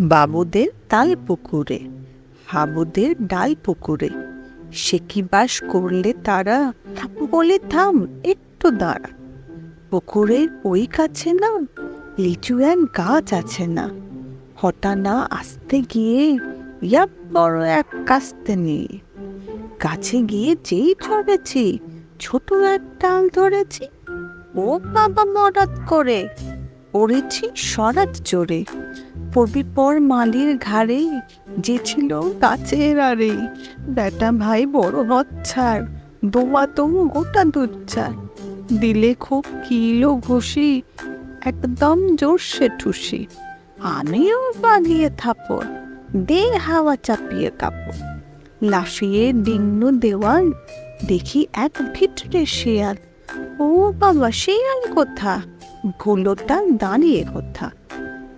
বাবুদের তাল পুকুরে, হাবুদের ডাল পুকুরে। সে কি বাস করলে তারা? বলে, থাম, একটু দাঁড়া। পুকুরের ওই কাছে না, লিচু এক গাছ আছে না। হঠা না আসতে গিয়ে ইয়া বড় এক কাস্তে নিয়ে। কাছে গিয়ে যেই ধরেছি, ছোট এক ডাল ধরেছি, ও বাবা মরাত করে। পড়েছি সরাত জোরে। পড়বি পর মালির ঘাড়ে যে ছিল গাছের আরে বেটা ভাই বড় হচ্ছার দোমাতম গোটা দুচ্ছার দিলে খুব কিলো ঘুষি, একদম জোরসে ঠুসি। আমিও বাগিয়ে থাপড়, দে হাওয়া চাপিয়ে কাপড়। লাফিয়ে ডিঙ্গু দেওয়াল, দেখি এক ভিতরে শেয়াল। ও বাবা, শেয়াল কোথা ভুলোটা দাঁড়িয়ে কোথা।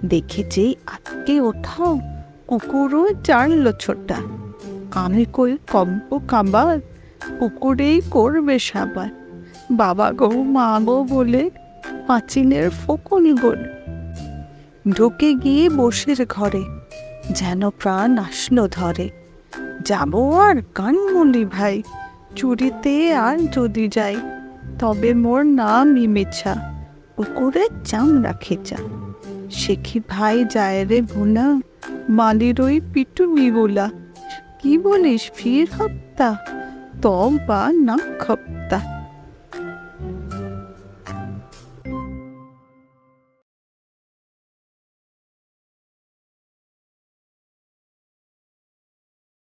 দেখেছি আজকে ওঠাও, কুকুরও জানলো ছোটা আমি কই কম্প কাবার কুকুরেই করবে সাবার বাবা গো, মা গো বলে পাঁচিলের ফকল গোল। ঢুকে গিয়ে বসের ঘরে, যেন প্রাণ আসলো ধরে। যাব আর কানমুলি ভাই, চুরিতে আর যদি যাই, তবে মোর নাম ইমেছা পুকুরে চামড়া খেচা শেখি ভাই যায় রে ভুনা? মালির ওই পিটুমি বোলা কি বলিস ফির হপ্তা? তবা না খপ্তা